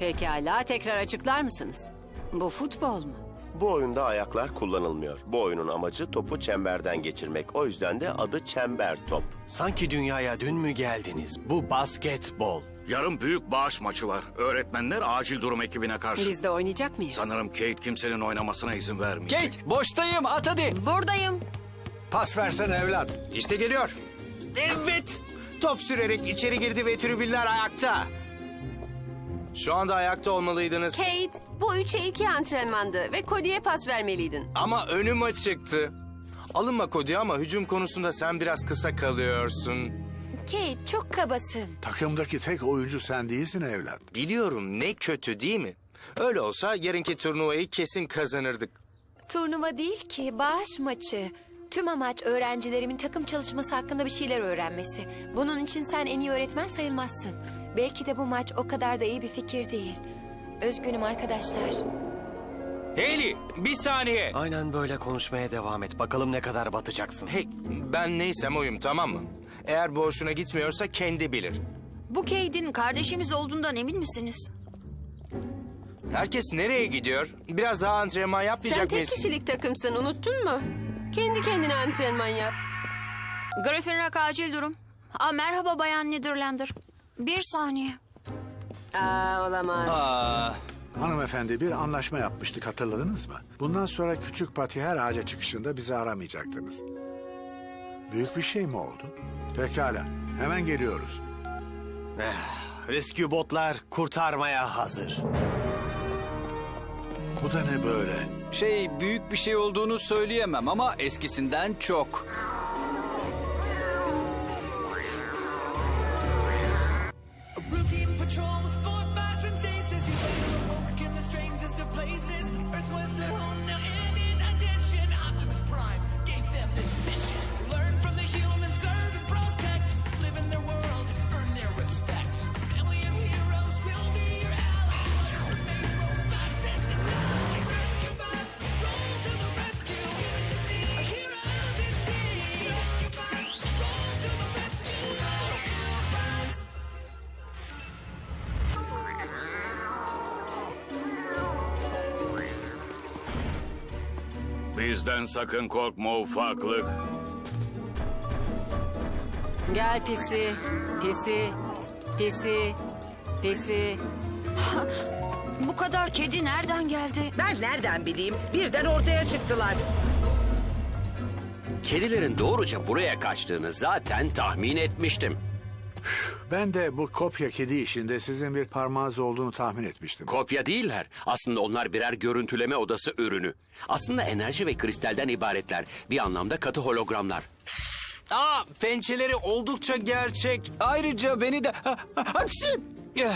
Pekala tekrar açıklar mısınız? Bu futbol mu? Bu oyunda ayaklar kullanılmıyor. Bu oyunun amacı topu çemberden geçirmek. O yüzden de adı çember top. Sanki dünyaya dün mü geldiniz? Bu basketbol. Yarın büyük bağış maçı var. Öğretmenler acil durum ekibine karşı. Biz de oynayacak mıyız? Sanırım Kate kimsenin oynamasına izin vermeyecek. Kate boştayım at hadi. Buradayım. Pas versene evlat. İşte geliyor. Evet. Top sürerek içeri girdi ve tribünler ayakta. Şu anda ayakta olmalıydınız. Kate, bu 3'e 2 antrenmandı ve Cody'ye pas vermeliydin. Ama önüm açıktı. Alınma Cody ama hücum konusunda sen biraz kısa kalıyorsun. Kate çok kabasın. Takımdaki tek oyuncu sen değilsin evlat. Biliyorum ne kötü değil mi? Öyle olsa yarınki turnuvayı kesin kazanırdık. Turnuva değil ki bağış maçı. Tüm amaç öğrencilerimin takım çalışması hakkında bir şeyler öğrenmesi. Bunun için sen en iyi öğretmen sayılmazsın. Belki de bu maç o kadar da iyi bir fikir değil. Üzgünüm arkadaşlar. Hayley bir saniye. Aynen böyle konuşmaya devam et. Bakalım ne kadar batacaksın. Hey ben neysem oyum tamam mı? Eğer bu hoşuna gitmiyorsa kendi bilir. Bu Cade'in kardeşimiz olduğundan emin misiniz? Herkes nereye gidiyor? Biraz daha antrenman Sen yapmayacak tek mıyız? kişilik takımsın, unuttun mu? Kendi kendine antrenman yap. Griffin Rock acil durum. Aa, merhaba Bayan Netherlander. Bir saniye. Aa, olamaz. Aa, Hanımefendi bir anlaşma yapmıştık hatırladınız mı? Bundan sonra küçük pati her ağaca çıkışında bizi aramayacaktınız. Büyük bir şey mi oldu? Pekala hemen geliyoruz. Rescue botlar kurtarmaya hazır. Bu da ne böyle? şey büyük bir şey olduğunu söyleyemem ama eskisinden çok. Bizden sakın korkma ufaklık. Gel pisi, pisi, pisi, pisi. Bu kadar kedi nereden geldi? Ben nereden bileyim? Birden ortaya çıktılar. Kedilerin doğruca buraya kaçtığını zaten tahmin etmiştim. Ben de bu kopya kedi işinde sizin bir parmağınız olduğunu tahmin etmiştim. Kopya değiller. Aslında onlar birer görüntüleme odası ürünü. Aslında enerji ve kristalden ibaretler. Bir anlamda katı hologramlar. Aa pençeleri oldukça gerçek. Ayrıca beni de ha, ha, hapşi. Eh,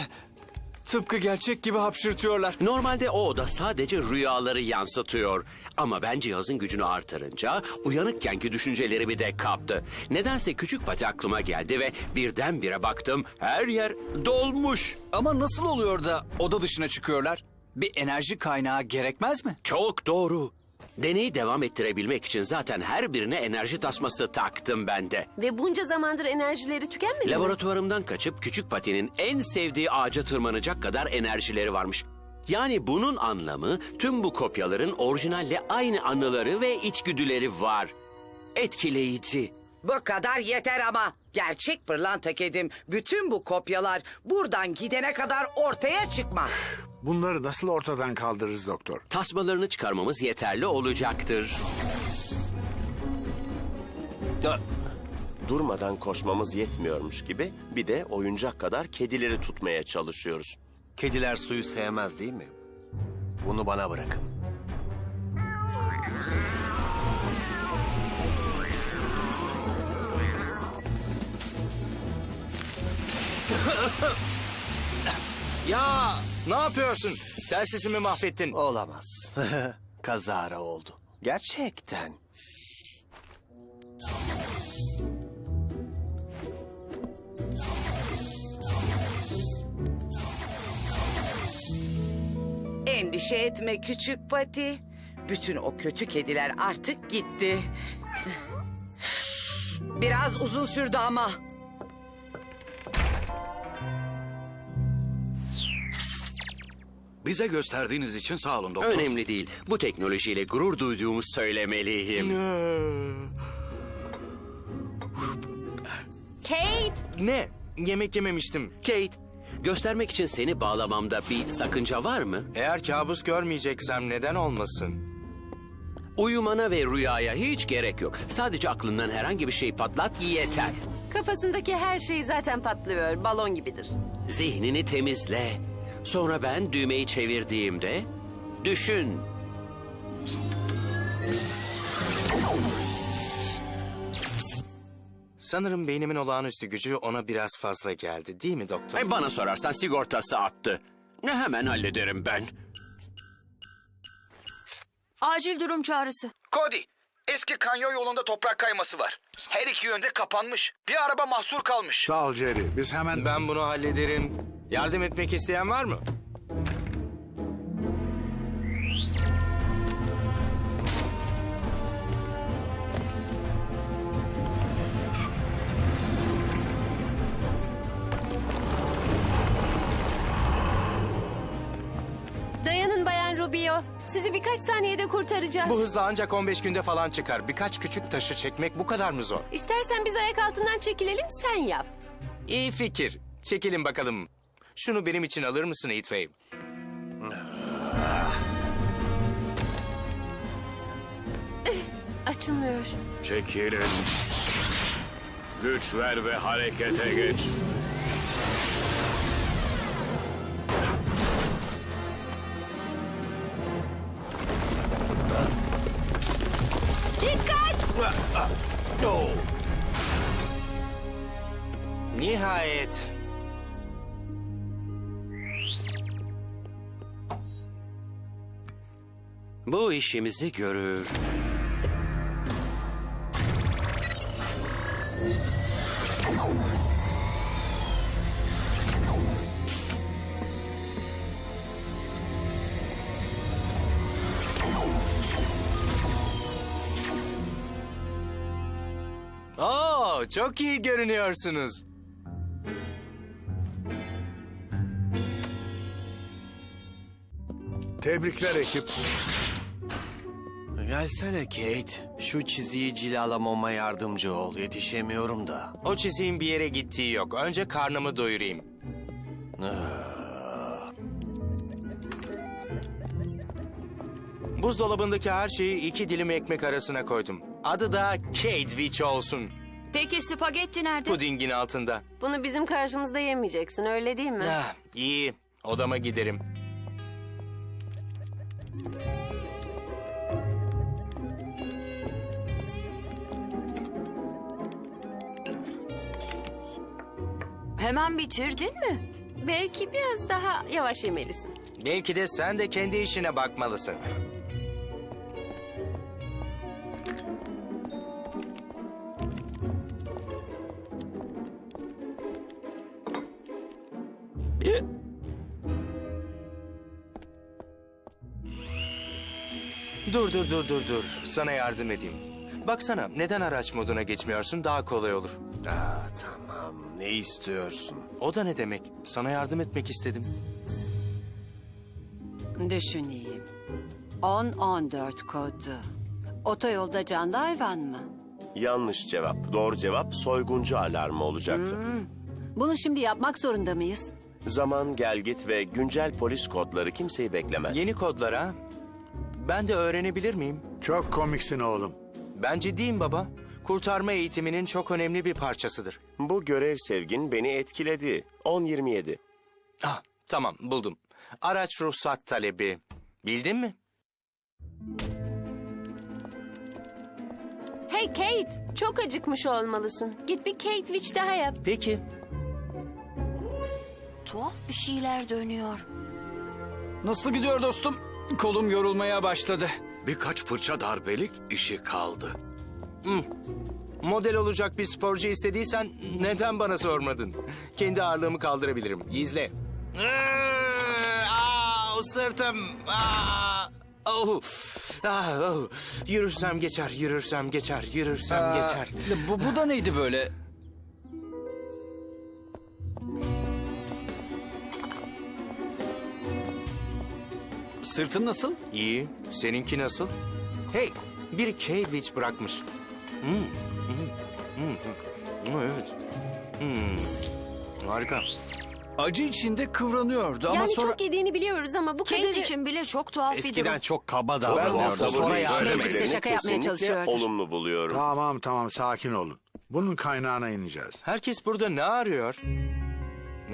Tıpkı gerçek gibi hapşırtıyorlar. Normalde o oda sadece rüyaları yansıtıyor. Ama ben cihazın gücünü artırınca uyanıkkenki düşüncelerimi de kaptı. Nedense küçük pati aklıma geldi ve birdenbire baktım her yer dolmuş. Ama nasıl oluyor da oda dışına çıkıyorlar? Bir enerji kaynağı gerekmez mi? Çok doğru. Deneyi devam ettirebilmek için zaten her birine enerji tasması taktım ben de. Ve bunca zamandır enerjileri tükenmedi mi? Laboratuvarımdan kaçıp küçük patinin en sevdiği ağaca tırmanacak kadar enerjileri varmış. Yani bunun anlamı tüm bu kopyaların orijinalle aynı anıları ve içgüdüleri var. Etkileyici. Bu kadar yeter ama. Gerçek pırlanta kedim. Bütün bu kopyalar buradan gidene kadar ortaya çıkmaz. Bunları nasıl ortadan kaldırırız doktor? Tasmalarını çıkarmamız yeterli olacaktır. Durmadan koşmamız yetmiyormuş gibi bir de oyuncak kadar kedileri tutmaya çalışıyoruz. Kediler suyu sevmez değil mi? Bunu bana bırakın. Ya ne yapıyorsun? Telsizimi mahvettin. Olamaz. Kazara oldu. Gerçekten. Endişe etme küçük pati. Bütün o kötü kediler artık gitti. Biraz uzun sürdü ama. Bize gösterdiğiniz için sağ olun doktor. Önemli değil. Bu teknolojiyle gurur duyduğumu söylemeliyim. Kate! Ne? Yemek yememiştim. Kate, göstermek için seni bağlamamda bir sakınca var mı? Eğer kabus görmeyeceksem neden olmasın? Uyumana ve rüyaya hiç gerek yok. Sadece aklından herhangi bir şey patlat yeter. Kafasındaki her şey zaten patlıyor. Balon gibidir. Zihnini temizle. Sonra ben düğmeyi çevirdiğimde düşün. Sanırım beynimin olağanüstü gücü ona biraz fazla geldi değil mi doktor? E, bana sorarsan sigortası attı. Ne hemen hallederim ben. Acil durum çağrısı. Cody, eski kanyon yolunda toprak kayması var. Her iki yönde kapanmış. Bir araba mahsur kalmış. Sağ ol Jerry. Biz hemen... Ben bunu hallederim. Yardım etmek isteyen var mı? Dayanın Bayan Rubio. Sizi birkaç saniyede kurtaracağız. Bu hızla ancak 15 günde falan çıkar. Birkaç küçük taşı çekmek bu kadar mı zor? İstersen biz ayak altından çekilelim sen yap. İyi fikir. Çekelim bakalım. Şunu benim için alır mısın Heatwave? Açılmıyor. Çekilin. Güç ver ve harekete geç. Dikkat! Nihayet. Bu işimizi görür. Oo, çok iyi görünüyorsunuz. Tebrikler ekip. Gelsene Kate. Şu çiziyi cilalamama yardımcı ol. Yetişemiyorum da. O çiziğin bir yere gittiği yok. Önce karnımı doyurayım. Buzdolabındaki her şeyi iki dilim ekmek arasına koydum. Adı da Kate Witch olsun. Peki spagetti nerede? Pudingin altında. Bunu bizim karşımızda yemeyeceksin öyle değil mi? Ah, iyi. Odama giderim. Hemen bitirdin mi? Belki biraz daha yavaş yemelisin. Belki de sen de kendi işine bakmalısın. Dur dur dur dur dur. Sana yardım edeyim. Baksana neden araç moduna geçmiyorsun daha kolay olur. Aa, tamam. Ne istiyorsun? O da ne demek? Sana yardım etmek istedim. Düşüneyim. 10-14 kodu. Otoyolda canlı hayvan mı? Yanlış cevap. Doğru cevap soyguncu alarmı olacaktı. Bunu şimdi yapmak zorunda mıyız? Zaman, gelgit ve güncel polis kodları kimseyi beklemez. Yeni kodlar ha? Ben de öğrenebilir miyim? Çok komiksin oğlum. Ben ciddiyim baba. Kurtarma eğitiminin çok önemli bir parçasıdır. Bu görev sevgin beni etkiledi. 10-27. Ah, tamam buldum. Araç ruhsat talebi. Bildin mi? Hey Kate, çok acıkmış olmalısın. Git bir Kate Witch daha yap. Peki. Tuhaf bir şeyler dönüyor. Nasıl gidiyor dostum? Kolum yorulmaya başladı. Birkaç fırça darbelik işi kaldı. Model olacak bir sporcu istediysen neden bana sormadın? Kendi ağırlığımı kaldırabilirim. İzle. Aa, sırtım. Aa, oh. Ah, oh. Yürürsem geçer, yürürsem geçer, yürürsem Aa, geçer. Bu, bu da neydi böyle? Sırtın nasıl? İyi. Seninki nasıl? Hey, bir Cambridge bırakmış. Hmm. Hmm. Hmm. Hmm. Evet. Hmm. Harika. Acı içinde kıvranıyordu ama yani sonra... çok yediğini biliyoruz ama bu Kate kadarı... için bile çok tuhaf bir durum. Eskiden çok kaba davranıyordu. Sonra ve ya. söylemelerini Bize şaka yapmaya kesinlikle çalışıyordur. olumlu buluyorum. Tamam tamam sakin olun. Bunun kaynağına ineceğiz. Herkes burada ne arıyor?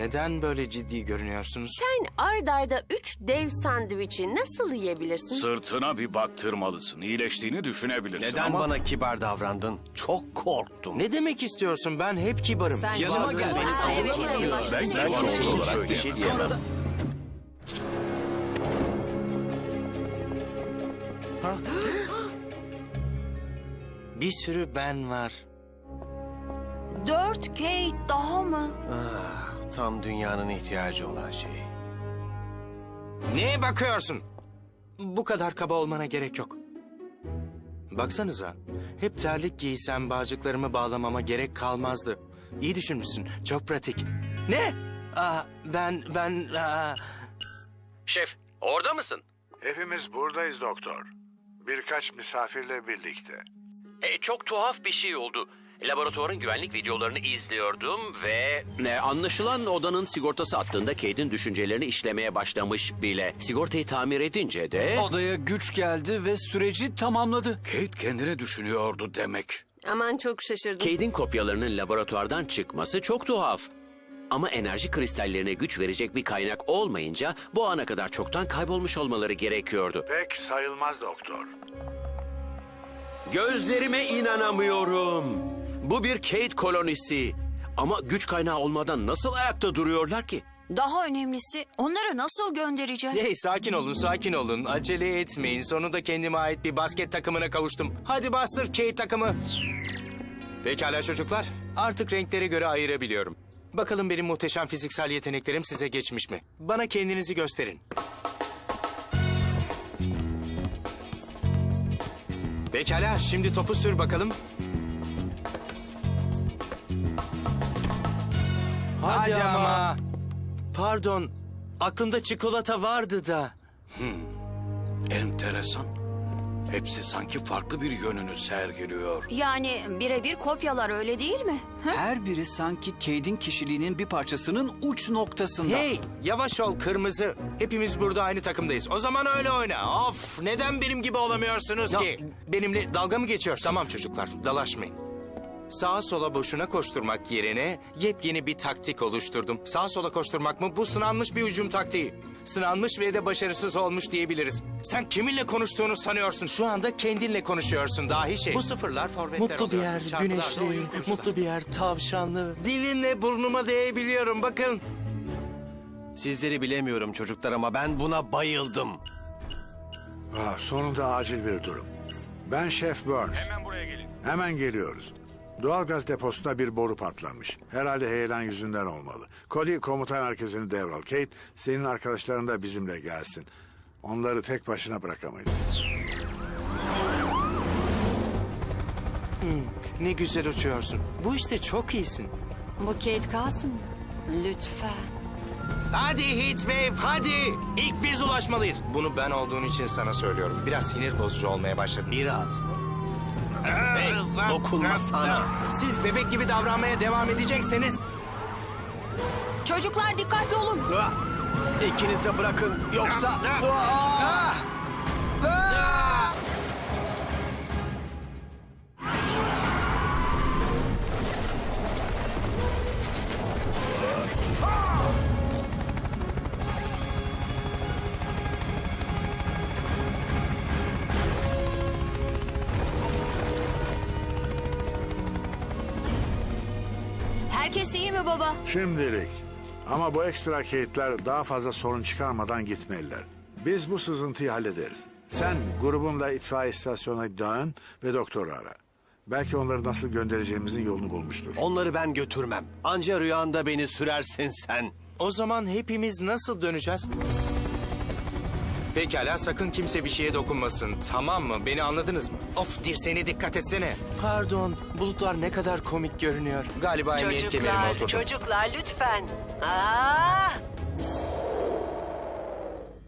Neden böyle ciddi görünüyorsunuz? Sen ard arda üç dev sandviçi nasıl yiyebilirsin? Sırtına bir baktırmalısın. İyileştiğini düşünebilirsin Neden ama... bana kibar davrandın? Çok korktum. Ne demek istiyorsun? Ben hep kibarım. Sen Yanıma gel. Ben Ben kibar olarak bir şey diyemem. Bir sürü ben var. Dört Kate daha mı? Ah, tam dünyanın ihtiyacı olan şey. Neye bakıyorsun? Bu kadar kaba olmana gerek yok. Baksanıza. Hep terlik giysem bağcıklarımı bağlamama gerek kalmazdı. İyi düşünmüşsün. Çok pratik. Ne? Aa, ben, ben... Aa... Şef, orada mısın? Hepimiz buradayız doktor. Birkaç misafirle birlikte. E, çok tuhaf bir şey oldu. Laboratuvarın güvenlik videolarını izliyordum ve... Ne, anlaşılan odanın sigortası attığında Kate'in düşüncelerini işlemeye başlamış bile. Sigortayı tamir edince de... Odaya güç geldi ve süreci tamamladı. Kate kendine düşünüyordu demek. Aman çok şaşırdım. Kate'in kopyalarının laboratuvardan çıkması çok tuhaf. Ama enerji kristallerine güç verecek bir kaynak olmayınca bu ana kadar çoktan kaybolmuş olmaları gerekiyordu. Pek sayılmaz doktor. Gözlerime inanamıyorum. Bu bir Kate kolonisi. Ama güç kaynağı olmadan nasıl ayakta duruyorlar ki? Daha önemlisi onları nasıl göndereceğiz? Hey sakin olun sakin olun. Acele etmeyin. Sonunda kendime ait bir basket takımına kavuştum. Hadi bastır Kate takımı. Pekala çocuklar. Artık renklere göre ayırabiliyorum. Bakalım benim muhteşem fiziksel yeteneklerim size geçmiş mi? Bana kendinizi gösterin. Pekala şimdi topu sür bakalım. Hadi, ama. Pardon. Aklımda çikolata vardı da. Enteresan. Hepsi sanki farklı bir yönünü sergiliyor. Yani birebir kopyalar öyle değil mi? Hı? Her biri sanki Cade'in kişiliğinin bir parçasının uç noktasında. Hey yavaş ol kırmızı. Hepimiz burada aynı takımdayız. O zaman öyle oyna. Of neden benim gibi olamıyorsunuz ki? Benimle dalga mı geçiyorsun? Tamam çocuklar dalaşmayın. Sağa sola boşuna koşturmak yerine yepyeni bir taktik oluşturdum. Sağa sola koşturmak mı? Bu sınanmış bir hücum taktiği. Sınanmış ve de başarısız olmuş diyebiliriz. Sen kiminle konuştuğunu sanıyorsun? Şu anda kendinle konuşuyorsun dahi şey. Bu sıfırlar forvetler Mutlu bir oluyor. yer, da güneşli, oyun kurucular. mutlu bir yer, tavşanlı. Dilinle burnuma değebiliyorum bakın. Sizleri bilemiyorum çocuklar ama ben buna bayıldım. Ah, sonunda acil bir durum. Ben Şef Burns. Hemen buraya gelin. Hemen geliyoruz. Doğalgaz deposunda bir boru patlamış. Herhalde heyelan yüzünden olmalı. Cody komuta merkezini devral. Kate senin arkadaşların da bizimle gelsin. Onları tek başına bırakamayız. Ne güzel uçuyorsun. Bu işte çok iyisin. Bu Kate kalsın mı? Lütfen. Hadi Heatwave hadi. İlk biz ulaşmalıyız. Bunu ben olduğun için sana söylüyorum. Biraz sinir bozucu olmaya başladın. Biraz mı? Hey, dokunma sana. Siz bebek gibi davranmaya devam edecekseniz... Çocuklar dikkatli olun. Ah, İkiniz de bırakın yoksa... Ah! Mi baba? Şimdilik. Ama bu ekstra Kate'ler daha fazla sorun çıkarmadan gitmeliler. Biz bu sızıntıyı hallederiz. Sen grubunla itfaiye istasyonuna dön ve doktoru ara. Belki onları nasıl göndereceğimizin yolunu bulmuştur. Onları ben götürmem. Anca rüyanda beni sürersin sen. O zaman hepimiz nasıl döneceğiz? Pekala sakın kimse bir şeye dokunmasın. Tamam mı? Beni anladınız mı? Of dirseğine dikkat etsene. Pardon. Bulutlar ne kadar komik görünüyor. Galiba emniyet kemerime Çocuklar, oturdu. çocuklar lütfen. Aa!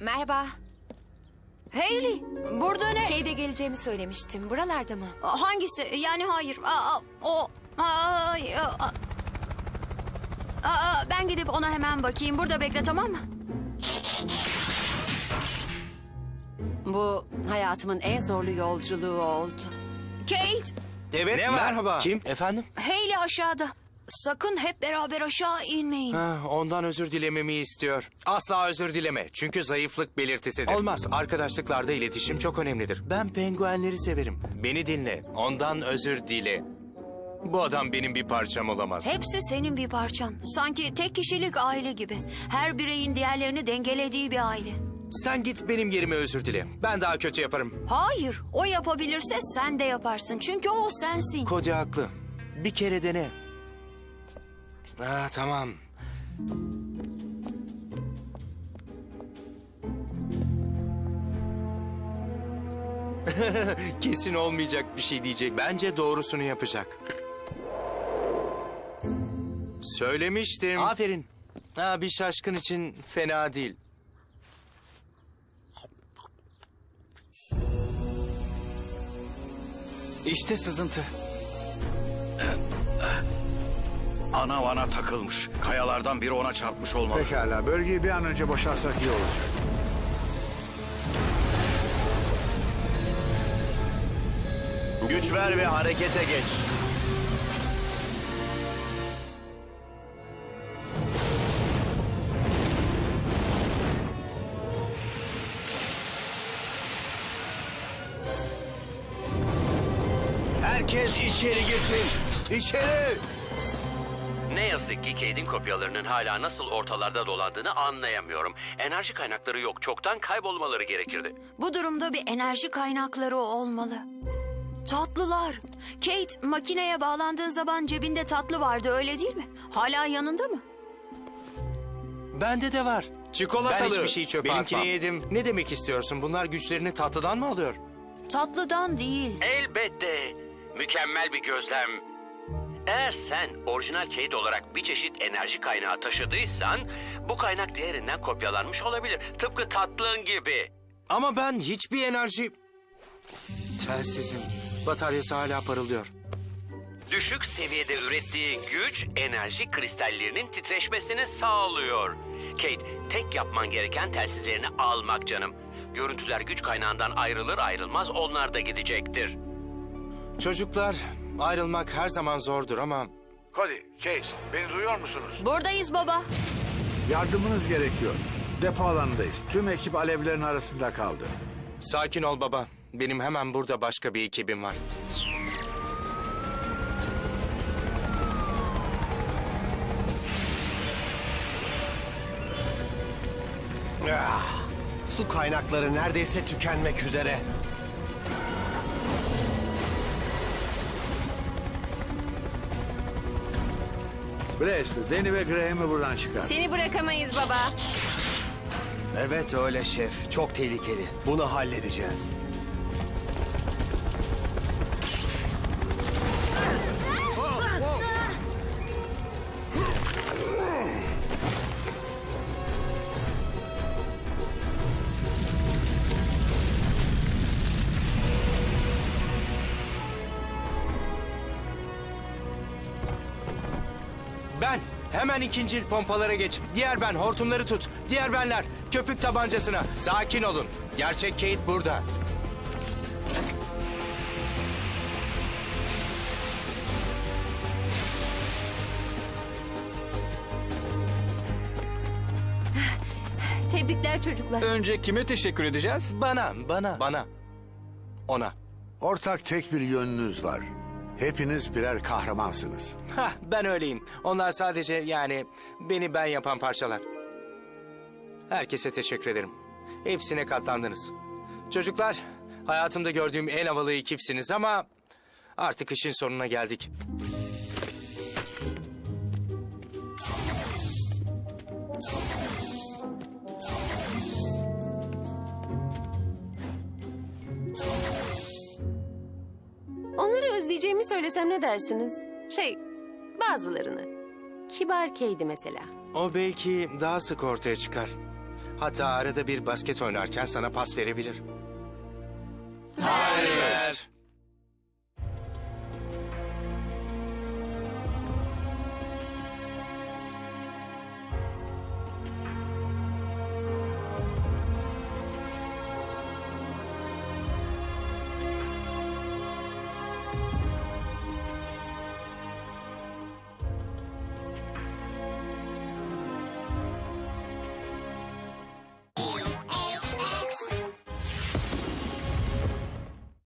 Merhaba. Hayley, burada ne? Kate'e geleceğimi söylemiştim. Buralarda mı? Hangisi? Yani hayır. Aa, o... Aa, aa, aa, ben gidip ona hemen bakayım. Burada bekle tamam mı? Bu hayatımın en zorlu yolculuğu oldu. Kate, Evet Ne var? merhaba. Kim? Efendim? Hayley aşağıda. Sakın hep beraber aşağı inmeyin. Ha, ondan özür dilememi istiyor. Asla özür dileme. Çünkü zayıflık belirtisidir. Olmaz. Arkadaşlıklarda iletişim çok önemlidir. Ben penguenleri severim. Beni dinle. Ondan özür dile. Bu adam benim bir parçam olamaz. Hepsi senin bir parçan. Sanki tek kişilik aile gibi. Her bireyin diğerlerini dengelediği bir aile. Sen git benim yerime özür dile. Ben daha kötü yaparım. Hayır, o yapabilirse sen de yaparsın. Çünkü o sensin. Cody haklı. Bir kere dene. Ha, tamam. Kesin olmayacak bir şey diyecek. Bence doğrusunu yapacak. Söylemiştim. Aferin. Ha, bir şaşkın için fena değil. İşte sızıntı. Ana vana takılmış. Kayalardan biri ona çarpmış olmalı. Pekala bölgeyi bir an önce boşaltsak iyi olacak. Güç ver ve harekete geç. Herkes içeri girsin. İçeri. Ne yazık ki Kate'in kopyalarının hala nasıl ortalarda dolandığını anlayamıyorum. Enerji kaynakları yok. Çoktan kaybolmaları gerekirdi. Bu durumda bir enerji kaynakları olmalı. Tatlılar. Kate, makineye bağlandığın zaman cebinde tatlı vardı öyle değil mi? Hala yanında mı? Bende de var. Çikolatalı. Ben hiçbir şey çöpe Benimkini atmam. yedim. Ne demek istiyorsun? Bunlar güçlerini tatlıdan mı alıyor? Tatlıdan değil. Elbette. Mükemmel bir gözlem. Eğer sen orijinal Kate olarak bir çeşit enerji kaynağı taşıdıysan... ...bu kaynak diğerinden kopyalanmış olabilir. Tıpkı tatlın gibi. Ama ben hiçbir enerji... Telsizim. Bataryası hala parıldıyor. Düşük seviyede ürettiği güç enerji kristallerinin titreşmesini sağlıyor. Kate, tek yapman gereken telsizlerini almak canım. Görüntüler güç kaynağından ayrılır ayrılmaz onlar da gidecektir. Çocuklar, ayrılmak her zaman zordur ama... Cody, Kate beni duyuyor musunuz? Buradayız baba. Yardımınız gerekiyor. Depo alanındayız. Tüm ekip alevlerin arasında kaldı. Sakin ol baba. Benim hemen burada başka bir ekibim var. Ah, su kaynakları neredeyse tükenmek üzere. Blaze, Danny ve Graham'ı buradan çıkar. Seni bırakamayız baba. Evet öyle şef. Çok tehlikeli. Bunu halledeceğiz. Hemen ikinci pompalara geç. Diğer ben, hortumları tut. Diğer benler, köpük tabancasına. Sakin olun. Gerçek Kate burada. Tebrikler çocuklar. Önce kime teşekkür edeceğiz? Bana, bana, bana. Ona. Ortak tek bir yönünüz var. Hepiniz birer kahramansınız. Hah, ben öyleyim. Onlar sadece yani beni ben yapan parçalar. Herkese teşekkür ederim. Hepsine katlandınız. Çocuklar, hayatımda gördüğüm en havalı ekipsiniz ama artık işin sonuna geldik. Onları özleyeceğimi söylesem ne dersiniz? Şey, bazılarını. Kibar Kate'i mesela. O belki daha sık ortaya çıkar. Hatta arada bir basket oynarken sana pas verebilir.